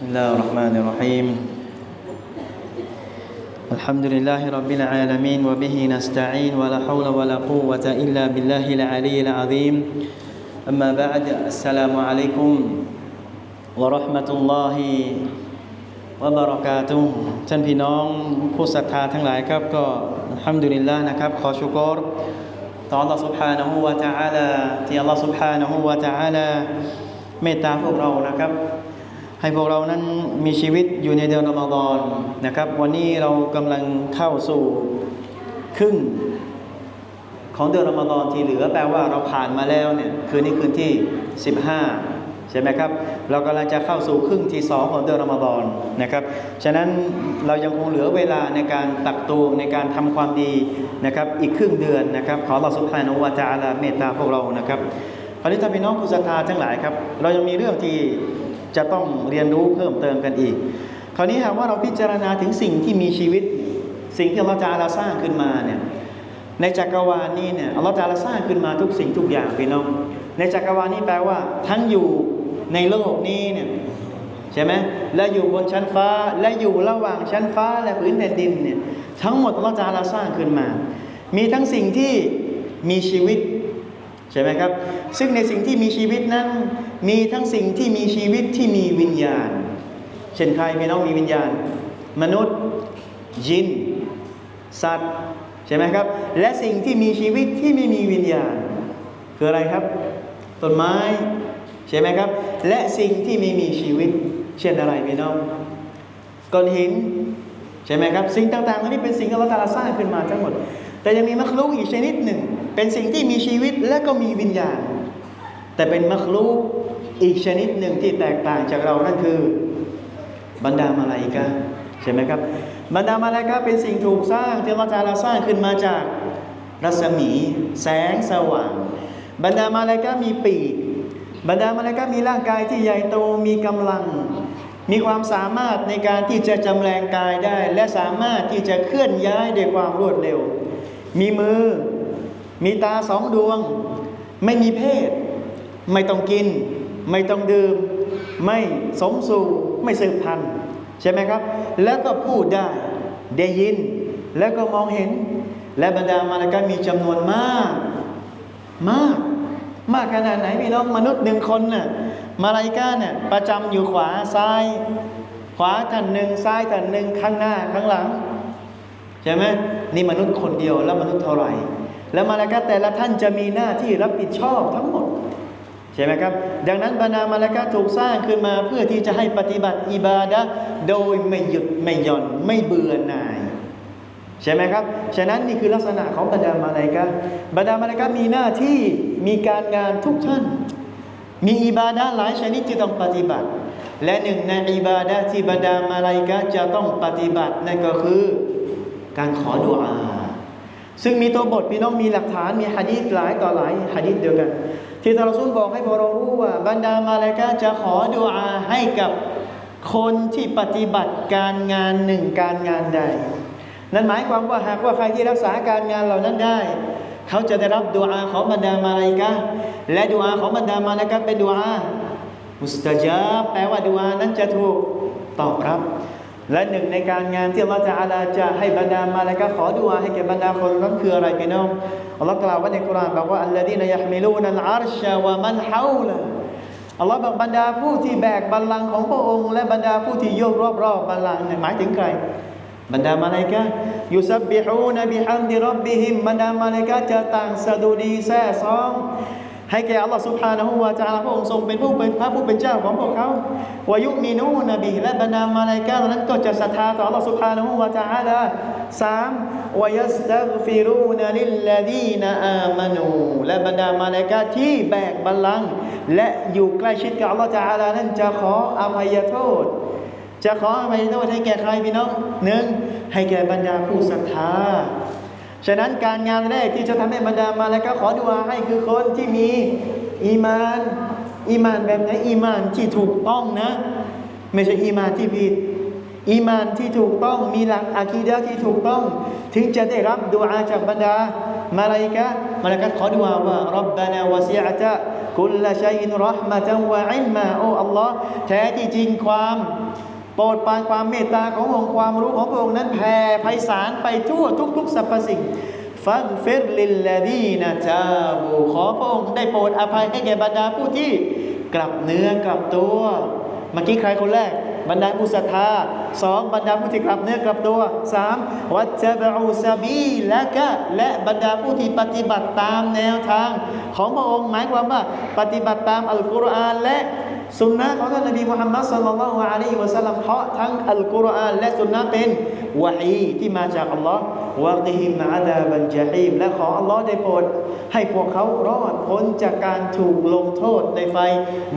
بسم الله الرحمن الرحيم الحمد لله رب العالمين وبه نستعين ولا حول ولا قوة إلا بالله العلي العظيم أما بعد السلام عليكم ورحمة الله وبركاته ท่านพี่น้องผู้ศรัทธาทั้งหลายครับก็อัลฮัมดุลิลลาห์นะครับ ขอชุกรต่อ Allah سبحانه และ تعالى ที่ Allah سبحانه และ تعالى เมตตาพวกเรานะครับ ให้พวกเรานั้นมีชีวิตอยู่ในเดือนรอมฎอนนะครับ วันนี้เรากำลังเข้าสู่ครึ่งของเดือนรอมฎอนที่เหลือแปลว่าเราผ่านมาแล้วเนี่ยคืนนี้คืนที่ 15 ใช่ไหมครับ เรากำลังจะเข้าสู่ครึ่งที่สองของเดือนรอมฎอนนะครับฉะนั้นเรายังคงเหลือเวลาในการตักตวงในการทำความดีนะครับ อีกครึ่งเดือนนะครับ ขอเราสุภาโนวาจาลาเมตตาพวกเรานะครับคราวนี้ถ้าพี่น้องผู้ศรัทธาทั้งหลายครับ เรายังมีเรื่องที่ จะต้องเรียนรู้เพิ่มเติมกันอีก คราวนี้หากว่าเราพิจารณาถึงสิ่งที่มีชีวิต สิ่งที่อัลลอฮฺจาลาสร้างขึ้นมาเนี่ยในจักรวาลนี้เนี่ยอัลลอฮฺจาลาสร้างขึ้นมาทุกสิ่งทุกอย่างพี่น้อง ในจักรวาลนี้แปลว่า ทั้งอยู่ในโลกนี้เนี่ยใช่ไหมและอยู่บนชั้นฟ้าและอยู่ระหว่างชั้นฟ้าและพื้นแผ่นดินเนี่ยทั้งหมดอัลลอฮฺจาลาสร้างขึ้นมา มีทั้งสิ่งที่มีชีวิต ใช่ไหมครับ ซึ่งในสิ่งที่มีชีวิตนั้น มีทั้งสิ่งที่มีชีวิตที่มีวิญญาณ เช่นใครพี่น้องมีวิญญาณ มนุษย์ ยิน สัตว์ใช่ไหมครับ และสิ่งที่มีชีวิตที่ไม่มีวิญญาณ คืออะไรครับ ต้นไม้ใช่ไหมครับ และสิ่งที่ไม่มีชีวิต เช่นอะไรพี่น้องก้อนหิน ช่ไหมครับ สิ่งต่างๆเหล่านี้เป็นสิ่งที่เราตาลาสร้างขึ้นมาทั้งหมด แต่ยังมีมัคลูกอีกชนิดหนึ่ง เป็นสิ่งที่มีชีวิตและก็มีวิญญาณ แต่เป็นมัคลูกอีกชนิดหนึ่งที่แตกต่างจากเรานั่นคือบรรดามาลาอิกะห์ใช่ไหมครับ บรรดามาลาอิกะห์เป็นสิ่งถูกสร้างที่เราจะสร้างขึ้นมาจากรัศมี แสงสว่าง บรรดามาลาอิกะห์มีปีก บรรดามาลาอิกะห์มีร่างกายที่ใหญ่โตมีกำลัง มีความสามารถในการที่จะจำแรงกายได้ และสามารถที่จะเคลื่อนย้ายด้วยความรวดเร็ว มีมือ มีตาสองดวง ไม่มีเพศ ไม่ต้องกิน ไม่ต้องดื่ม ไม่สมสู่ ไม่สืบพันธุ์ใช่ไหมครับ แล้วก็พูดได้ ได้ยิน แล้วก็มองเห็น และบรรดามาลากะห์มีจำนวนมาก มาก มากขนาดไหนพี่น้องมนุษย์หนึ่งคนน่ะ มาลาอิกะห์เนี่ยประจำอยู่ขวาซ้าย ขวาท่านหนึ่งซ้ายท่านหนึ่งข้างหน้าข้างหลังใช่ไหมนี่มนุษย์คนเดียวแล้วมนุษย์เท่าไหร่ แล้วมาลาอิกะห์แต่ละท่านจะมีหน้าที่รับผิดชอบทั้งหมดใช่ไหมครับ ดังนั้นบรรดามาลาอิกะห์ถูกสร้างขึ้นมาเพื่อที่จะให้ปฏิบัติอิบาดะโดยไม่หยุดไม่หย่อนไม่เบื่อหน่ายใช่ไหมครับ ฉะนั้นนี่คือลักษณะของบรรดามาลาอิกะห์บรรดามาลาอิกะห์มีหน้าที่มีการงานทุกท่าน มีอิบาดะห์หลายชนิดที่ต้องปฏิบัติ และหนึ่งในอิบาดะห์ที่บรรดามาลาอิกะจะต้องปฏิบัตินั่นก็คือการขอดุอา ซึ่งมีตัวบทพี่น้องมีหลักฐานมีหะดีษหลายต่อหลายหะดีษเดียวกัน ที่ทารซุลบอกให้พวกเรารู้ว่า บรรดามาลาอิกะจะขอดุอาให้กับคนที่ปฏิบัติการงานหนึ่งการงานใด นั่นหมายความว่าหากว่าใครที่รักษาการงานเหล่านั้นได้ เขาจะได้รับดุอาของบรรดามาลาอิกะและดุอาของบรรดามาลาอิกะเป็นดุอามุสตะจาบแปลว่าดุอานั้นจะถูกตอบรับ และหนึ่งในการงานที่อัลลอฮฺจะอาลาจะให้บรรดามาลาอิกะขอดุอาให้แก่บรรดาคนนั้นคืออะไรพี่น้องอัลลอฮฺกล่าวไว้ในกุรานบอกว่าอัลลดีนยะฮ์มิลูนัลอาร์ชะวะมันฮาวละอัลลอฮ์บอกบรรดาผู้ที่แบกบัลลังก์ของพระองค์ และบรรดาผู้ที่โยกรอบรอบๆบัลลังก์เนี่ยหมายถึงใคร บรรดามาลกะยูซับบิฮูนบิฮัมดิรับบิฮิมบรรดามาลกะจะต่างสะดุดีแซ่ซอง ให้แก่อัลลอฮ์สุบฮานะฮูวาจาลาพระองค์ทรงเป็นผู้เป็นพระผู้เป็นเจ้าของพวกเขาวายุมีนูนบีและบรรดามาลายกะนั้นก็จะศรัทธาต่ออัลลอฮ์สุบฮานะฮูวาจาลาสามวายัสตักฟิรูนลิลลาดีนอามานูและบรรดามาลกะที่แบกบัลลังและอยู่ใกล้ชิดกับอัลลอฮ์จาลานั้นจะขออภัยโทษ จะขออภัยโทษให้แก่ใครพี่น้องหนึ่งให้แก่บรรดาผู้ศรัทธาฉะนั้นการงานแรกที่จะทำให้บรรดามาแล้วก็ขอดุอาให้คือคนที่มีอีมานอีมานแบบไหนอีมานที่ถูกต้องนะ ไม่ใช่อีมานที่ผิดอีมานที่ถูกต้องมีหลักอาคีดะห์ที่ถูกต้อง ถึงจะได้รับดุอาจากบรรดามาลาอิกะมาลาอิกะขอดุอาว่ารับบานาวะซิอะตะกุลละชัยอินรห์มะตันวะอิลมาโอ้อัลลอฮ์แท้ที่จริงความ รดปรานความเมตตาขององค์ความรู้ของพระองค์นั้นแผ่ไพศาลไปทั่วทุก ๆสรรพสิ่ง ฟังฟิรลิลลาดีนะจ้าบูขอพระองค์ได้โปรดอภัยให้แก่บรรดาผู้ที่กลับเนื้อกลับตัว เมื่อกี้ใครคนแรก บรรดาผู้ศรัทธาสองบรรดาผู้ที่กลับเนื้อกลับตัวสามวัจบอูซาบีและก็และบรรดาผู้ที่ปฏิบัติตามแนวทาง ของพระองค์หมายความว่า ปฏิบัติตามอัลกุรอานและ สุนนะของท่านนบีมุฮัมมัดสัลลัลลอฮุอะลัยฮิวะสัลลัมเพราะทั้งอัลกุรอานและสุนนะเป็นวะฮีที่มาจากอัลลอฮ์วะกิฮิมอาดาบันจาฮีมและขออัลลอฮ์ได้โปรดให้พวกเขารอดพ้นจากการถูกลงโทษในไฟ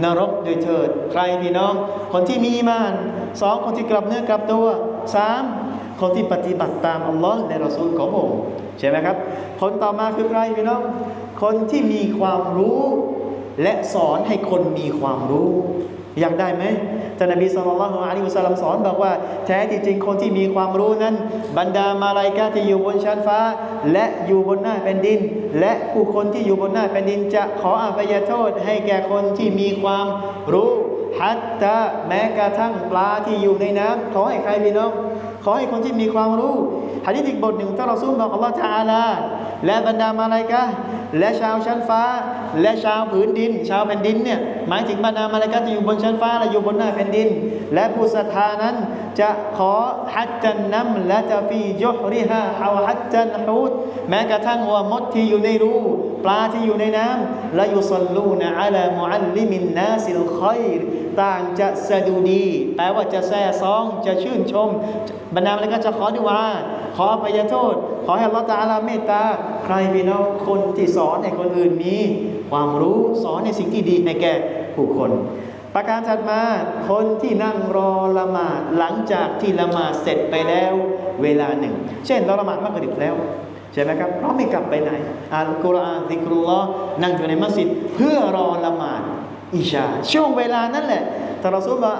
นรกโดยเถิด ใครพี่น้อง คนที่มีอีมานสองคนที่กลับเนื้อกลับตัวสามคนที่ปฏิบัติตามอัลลอฮ์และรอซูลของพระองค์ใช่ไหมครับ คนต่อมาคือใครพี่น้อง คนที่มีความรู้ และสอนให้คนมีความรู้ อยากได้ไหมท่านนบีสุลต่านละฮ์อะลัยฮิวะสัลลัมสอนบอกว่าแท้ที่จริงคนที่มีความรู้นั้น บรรดามาลายกาที่อยู่บนชั้นฟ้า และอยู่บนหน้าแผ่นดิน และผู้คนที่อยู่บนหน้าแผ่นดิน จะขออภัยโทษให้แก่คนที่มีความรู้ฮัตตาแม้กระทั่งปลาที่อยู่ในน้ำขอให้ใครพี่น้อง ขอให้คนที่มีความรู้หะดีษอีกบทหนึ่งท่านรอซูลบอกอัลลอฮฺตะอาลา และบรรดามาลายกาและชาวชั้นฟ้า และชาวผืนดิน ชาวแผ่นดินเนี่ยหมายถึงบรรดามาลายกาที่อยู่บนชั้นฟ้าและอยู่บนหน้าแผ่นดิน และผู้ศรัทธานั้นจะขอฮัจจันนัมและจะฟียุฮริฮาฮาฮัจจันฮูดแม้กระทั่งว่ามดที่อยู่ในรูปลาที่อยู่ในน้ำและยุสลลูนะอัลามุอัลลิมินนาสิลคอยร ต่างจะสะดุดี แปลว่าจะแซ่ซอง จะชื่นชม บรรดาอะไรก็จะขอดุอาขออภัยโทษ ขอให้ลลอตะอาลาเมตตา ใครพี่น้องคนที่สอนให้คนอื่นมี ความรู้สอนในสิ่งที่ดีให้แก่ผู้คน ประการถัดมาคนที่นั่งรอละหมาดหลังจากที่ละหมาดเสร็จไปแล้วเวลาหนึ่ง เช่นเราละหมาดมักริบแล้วใช่ไหมครับเราไม่กลับไปไหนอ่านกุรอานซิกรุลลอนั่งอยู่ในมัสยิดเพื่อรอละหมาด อิชา ช่วงเวลานั้นแหละท่านรอซูลบอก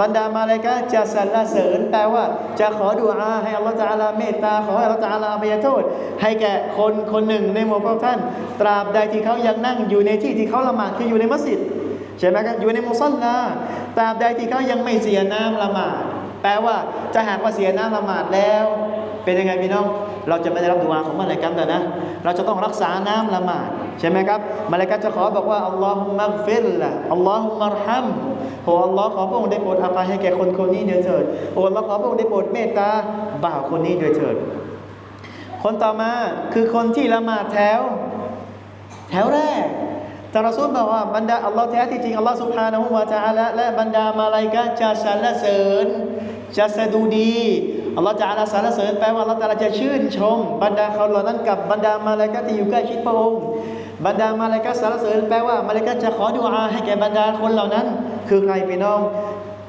บรรดามาเลยกะจะสรรเสริญแปลว่า จะขอดุอาให้อัลลอฮฺตะอาลาเมตตาขอให้อัลลอฮฺตะอาลาอภัยโทษ ให้แก่คนคนหนึ่งในหมู่พวกท่าน ตราบใดที่เขายังนั่งอยู่ในที่ที่เขาละหมาดคืออยู่ในมัสยิดใช่ไหมครับอยู่ในมุซัลลาตราบใดที่เขายังไม่เสียน้ำละหมาด แปลว่าจะหากว่าเสียน้ำละหมาดแล้ว เป็นยังไงพี่น้อง เราจะไม่ได้รับดุอาของมาเลกัตแต่นะ เราจะต้องรักษาน้ำละหมาด ใช่ไหมครับมาเลกัจะขอบอกว่าอัลลอฮุมักฟิรละอัลลอฮุมัรฮัมโอ้อัลลอฮ์ขอพระองค์ได้โปรดอภัยให้แก่คนคนนี้โดยเถิดโอ้อัลลอฮ์ขอพระองค์ได้โปรดเมตตาบ่าวคนนี้โดยเถิด คนต่อมาคือคนที่ละหมาดแถว แถวแรกแต่รอซูบอกว่าบรรดาอัลลอฮ์แท้ที่จริงอัลลอฮ์สุบฮานะฮูวะตะอาลาและบรรดามาลายกะห์จะสรรเสริญจะสะดุดีอัลลอฮ์จะอาลาสรรเสริญแปลว่าอัลลอฮ์ตะอาลาจะชื่นชม บรรดาเขาเหล่านั้นกับบรรดามาลายกะห์ที่อยู่ใกล้ชิดพระองค์ บรรดามาลากะห์สรรเสริญแปลว่ามาลากะห์จะขอดุอาให้แก่บรรดาคนเหล่านั้น คือใครพี่น้อง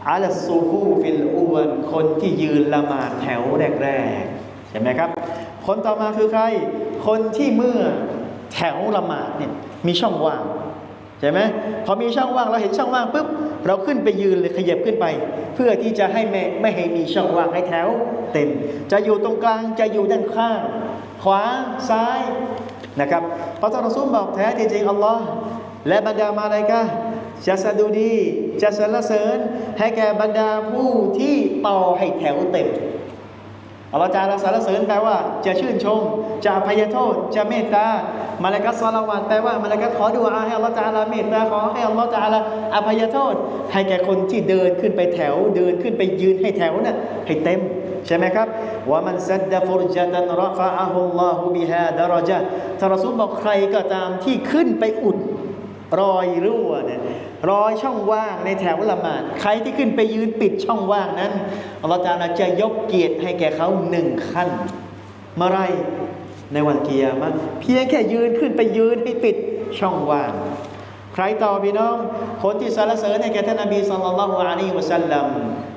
อาลัสซูฟูฟิลอวนคนที่ยืนละหมาดแถวแรกๆใช่ไหมครับ คนต่อมาคือใคร คนที่เมื่อแถวละหมาดเนี่ยมีช่องว่างใช่ไหมพอมีช่องว่างเราเห็นช่องว่างปุ๊บเราขึ้นไปยืนเลยขยับขึ้นไป เพื่อที่จะให้ไม่ไม่ให้มีช่องว่างให้แถวเต็ม จะอยู่ตรงกลางจะอยู่ด้านข้าง ขวาซ้าย นะครับพราะท่ารอซูลบอกแท้จริงอัลลอฮ์และบรรดามาลายกะจะสะดุดีจะสรรเสริญ ให้แก่บรรดาผู้ที่ต่อให้แถวเต็มอัลลอฮฺจาราสรรเสริญแปลว่าจะชื่นชม จะอภัยโทษ จะเมตตา มาลากัสซาลาวัตแปลว่ามาลากัสขอดุอาให้อัลลอฮฺจาราเมตตาขอให้อัลลอฮฺจาราอภัยโทษ ให้แก่คนที่เดินขึ้นไปแถว เดินขึ้นไปยืนให้แถวน่ะให้เต็ม ใช่ไหมครับว่ามันซัดดฟุรจตันรฟะอะฮุลลอฮุบิฮาดารจาทารอซูลบอกใครก็ตามที่ขึ้นไปอุดรอยรั่วเนี่ยรอยช่องว่างในแถวละหมาดใครที่ขึ้นไปยืนปิดช่องว่างนั้นอัลลอฮฺตะอาจะยกเกียรติให้แก่เขาหนึ่งขั้นเมื่อไรในวันเกียรมะห์เพียงแค่ยืนขึ้นไปยืนให้ปิดช่องว่าง ใครต่อพี่น้อง คนที่สรรเสริญให้แก่ท่านนบีสัลลัลลอฮุอะลัยฮิวะสัลลัม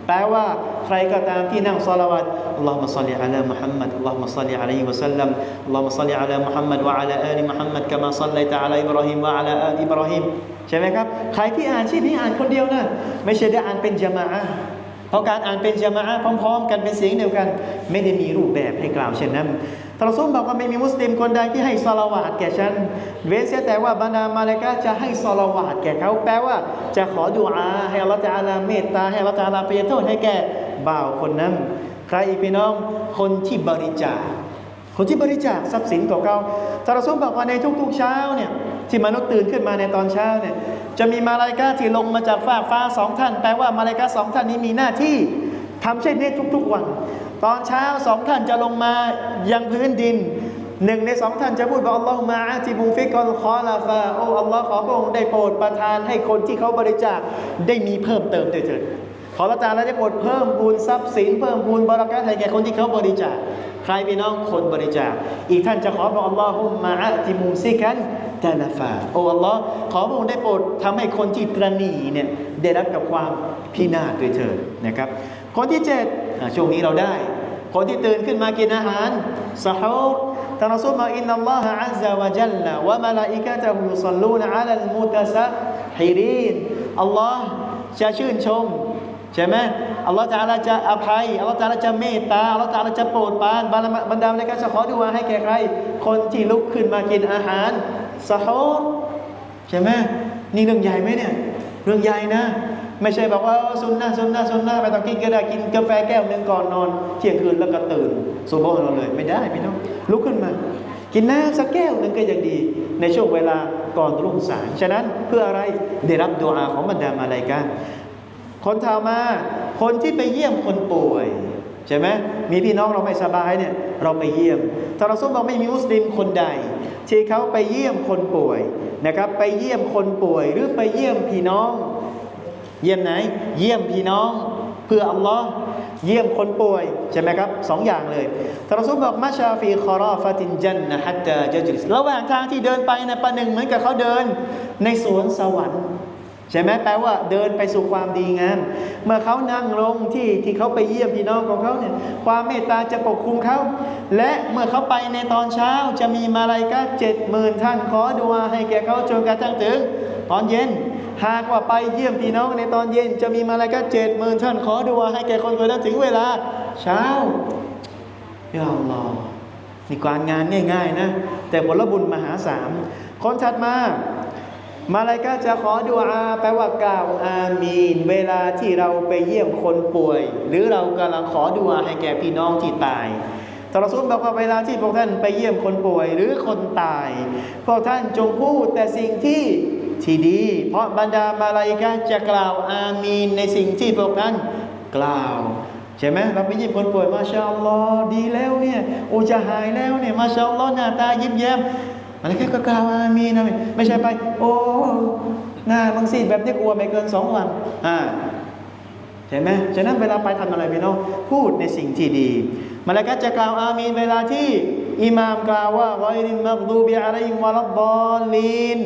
แปลว่า ใครก็ตามที่นั่งศอลาวัตอัลลอฮุมะศ็อลลิอะลามุฮัมมัดอัลลอฮุมะศ็อลลิอะลัยฮิวะสัลลัมอัลลอฮุมะศ็อลลิอะลามุฮัมมัดวะอะลาอาลีมุฮัมมัดกะมาศ็อลลัยตะอะลาอิบรอฮิมวะอะลาอาลีอิบรอฮิมใช่ไหมครับใครที่อ่านชื่อนี้อ่านคนเดียวนะไม่ใช่ได้อ่านเป็นจามะอะเพราะการอ่านเป็นจามะอะพร้อม ๆ กันเป็นเสียงเดียวกัน ไม่ได้มีรูปแบบให้กล่าวเช่นนั้นทรอซูลบอกว่าไม่มีมุสลิมคนใดที่ให้สลาวาดแก่ฉัน เว้นเสียแต่ว่าบรรดามาเลกาจะให้สลาวาดแก่เขาแปลว่าจะขอดุอาให้อัลลอฮฺจะอาลาเมตตาให้อัลลอฮฺจะอาลาเปรโทษให้แก่ บ่าวคนนั้น ใครอีกพี่น้องคนที่บริจาค คนที่บริจาคทรัพย์สินของเขาทารอซูลบอกว่าในทุกๆเช้าเนี่ยที่มนุษย์ตื่นขึ้นมาในตอนเช้าเนี่ยจะมีมาลายกาที่ลงมาจากฟ้ากฟ้าสองท่าน แปลว่ามาลายกาสองท่านนี้มีหน้าที่ทำเช่นนี้ทุกๆวัน ตอนเช้าสองท่านจะลงมายังพื้นดินหนึ่งในสองท่านจะพูดว่าอัลลอฮฺมาอาติบูฟิกอลคอลาฟาโอ้อัลลอฮ์ขอพระองค์ได้โปรดประทานให้คนที่เขาบริจาคได้มีเพิ่มเติมด้วยเถิด ขอพระเจ้าได้โปรดเพิ่มพูนทรัพย์สินเพิ่มพูนบารักัตให้แก่คนที่เขาบริจาคใครพี่น้องคนบริจาค อีกท่านจะขอพระอัลลอฮุมมาอะติมุมซิกันตาลาฟาโอ้อัลลอฮ์ขอพระองค์ได้โปรดทำให้คนที่ตรณีเนี่ยได้รับกับความพินาศด้วยเถิดนะครับ คนที่เจ็ดช่วงนี้เราได้ คนที่ตื่นขึ้นมากินอาหารสะฮูรท่านรอซูลบอกอินนัลลอฮะอัลลอฮฺวะจัลละวะมะลาอิกะตะฮุยุศ็อลลูนอะลัลมุตะซะฮิรีนอัลลอฮ์จะชื่นชม ช่ไหมอัลลอฮฺจะอาลาจะอภัยอัลลอฮฺจะอาลาจะเมตตาอัลลอฮฺจะอาลาจะโปรดปรานบรรดาบรรดาในการจะขอดูอาให้แก่ใคร คนที่ลุกขึ้นมากินอาหารสะฮอใช่ไหมนี่เรื่องใหญ่ไหมเนี่ย เรื่องใหญ่นะ ไม่ใช่บอกว่าซุนนะซุนนะซุนนะไม่ต้องกินก็ได้กินกาแฟแก้วหนึ่งก่อนนอน เที่ยงคืนแล้วก็ตื่นสุโบฮ์เราเลย ไม่ได้พี่น้องลุกขึ้นมา กินน้ำสักแก้วหนึ่งก็ยังดี ในช่วงเวลาก่อนรุ่งสางฉะนั้นเพื่ออะไรได้รับดุอาของบรรดามาลายกา คนถามมา คนที่ไปเยี่ยมคนป่วยใช่ไหมมีพี่น้องเราไม่สบายเนี่ยเราไปเยี่ยมแต่เราส้มบอกไม่มีมุสลิมคนใด ที่เขาไปเยี่ยมคนป่วยนะครับ ไปเยี่ยมคนป่วยหรือไปเยี่ยมพี่น้อง เยี่ยมไหน เยี่ยมพี่น้องเพื่ออัลลอฮ์เยี่ยมคนป่วยใช่ไหมครับสองอย่างเลยแต่เราส้มบอกมาชาฟีคอราฟาตินจันนะฮัตตาเจจลิสระหว่างทางที่เดินไปนะประหนึ่งเหมือนกับเขาเดินในสวนสวรรค์ ใช่ไหมแปลว่าเดินไปสู่ความดีงามเมื่อเขานั่งลงที่ที่เขาไปเยี่ยมพี่น้องของเขาเนี่ยความเมตตาจะปกคลุมเขาและเมื่อเขาไปในตอนเช้าจะมีมาลายกาเจ็ดหมื่นท่านขอดุอาให้แก่เขาจนกระทั่งถึงตอนเย็น หากว่าไปเยี่ยมพี่น้องในตอนเย็น จะมีมาลายกาเจ็ดหมื่นท่านขอดุอาให้แก่คนคนนั้นถึงเวลาเช้ายาอัลอฮ์นี่การงานง่าย ๆ นะ แต่ผลบุญมหาศาลคนถัดมา มาลายกาจะขอดุอาแปลว่ากล่าวอามีน เวลาที่เราไปเยี่ยมคนป่วย หรือเรากำลังขอดุอาให้แก่พี่น้องที่ตายตรสุลบอกว่าเวลาที่พวกท่านไปเยี่ยมคนป่วยหรือคนตาย พวกท่านจงพูดแต่สิ่งที่ที่ดี เพราะบรรดามาลายกาจะกล่าวอามีนในสิ่งที่พวกท่านกล่าวใช่ไหมเราไปเยี่ยมคนป่วยมาชาอัลลอฮ์ดีแล้วเนี่ยโอจะหายแล้วเนี่ยมาชาอัลลอฮ์หน้าตายิ้มแย้ม มันแค่ก็กล่าวอามีนะไม่ใช่ไป โอ้หน้าบางซีดแบบนี้กลัวไม่เกินสองวัน อ่าใช่ไหมฉะนั้นเวลาไปทำอะไรพี่น้องพูดในสิ่งที่ดีมาแล้วก็จะกล่าวอามีนเวลาที่อิหม่ามกล่าวว่าไวรินมักดูบิอะลัยฮิมวะลับบอลลีน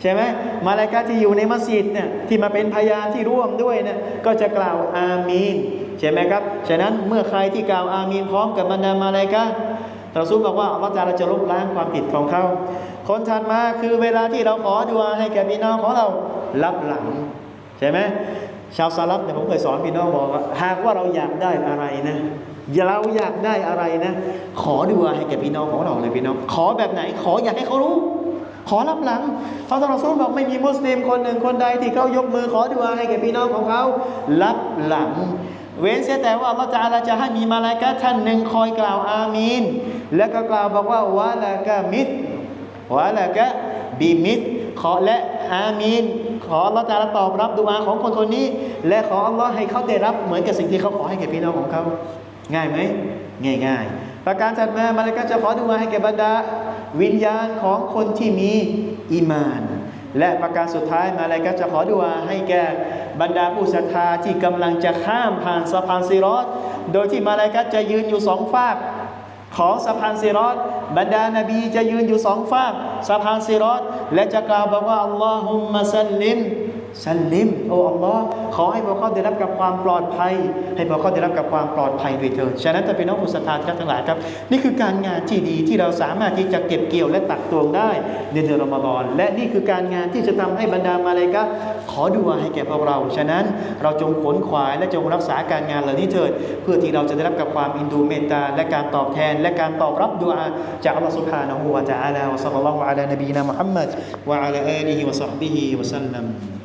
ใช่ไหมมาลายกาที่อยู่ในมัสยิดเนี่ยที่มาเป็นพยานที่ร่วมด้วยเนี่ยก็จะกล่าวอามีนใช่ไหมครับ ฉะนั้นเมื่อใครที่กล่าวอามีนพร้อมกับบรรดามาลายกา เราซูลบอกว่าอัลลอฮฺจะจะลบล้างความผิดของเขา คนถัดมาคือเวลาที่เราขอดุอาให้แก่พี่น้องของเรารับหลัง ใช่ไหมชาวซาลับเนี่ยผมเคยสอนพี่น้องบอกว่าหากว่าเราอยากได้อะไรนะเราอยากได้อะไรนะ ขอดุอาให้แก่พี่น้องของเราเลยพี่น้อง ขอแบบไหน ขออยากให้เขารู้ ขอรับหลังเพราะตอนเราซูลบอกไม่มีมุสลิมคนหนึ่งคนใดที่เขายกมือขอดุอาให้แก่พี่น้องของเขารับหลัง เว้นเสียแต่ว่าอัลลอฮฺจะอาลาจะให้มีมาลายกาท่านหนึ่งคอยกล่าวอามีน แล้วก็กล่าวบอกว่าวะละกะมิดวะละกะบิมิดขอและอามีน ขออัลลอฮฺจะอาลาตอบรับดุอาของคนคนนี้ และขออัลลอฮ์ให้เขาได้รับเหมือนกับสิ่งที่เขาขอให้แก่พี่น้องของเขา ง่ายไหมง่ายง่ายๆประการถัดมามาลายกาจะขอดุอาให้แก่บรรดาวิญญาณของคนที่มีอีมาน และประการสุดท้ายมาลายกาจะขอดุอาให้แก่ บรรดาผู้ศรัทธาที่กำลังจะข้ามผ่านสะพานซีรอดโดยที่มาลายกาจะยืนอยู่สองฝากของสะพานซีรอดบรรดานาบีจะยืนอยู่สองฝากสะพานซีรอดและจะกล่าวบอกว่าอัลลอฮุมมะสัลลิม สัลลิมโออัลลอฮ์ขอให้พวกเขาได้รับกับความปลอดภัย ให้พวกเขาได้รับกับความปลอดภัยด้วยเถิดฉะนั้นแต่เป็นน้องผู้ศรัทธาทั้งหลายครับนี่คือการงานที่ดีที่เราสามารถที่จะเก็บเกี่ยวและตักตวงได้ในเดือนรอมฎอนและนี่คือการงานที่จะทำให้บรรดามาเลยก็ขอดูอาให้แก่พวกเรา ฉะนั้นเราจงขนขวายและจงรักษาการงานเหล่านี้เถิด เพื่อที่เราจะได้รับกับความอินดูเมตตาและการตอบแทน และการตอบรับดูอาจากอัลลอฮ์สุบฮานะฮูวะตะอาลาวะสัลลัลลอฮุอะลานบีนะมุฮัมมัดวะอะลาอาลีฮิวะซัลลัม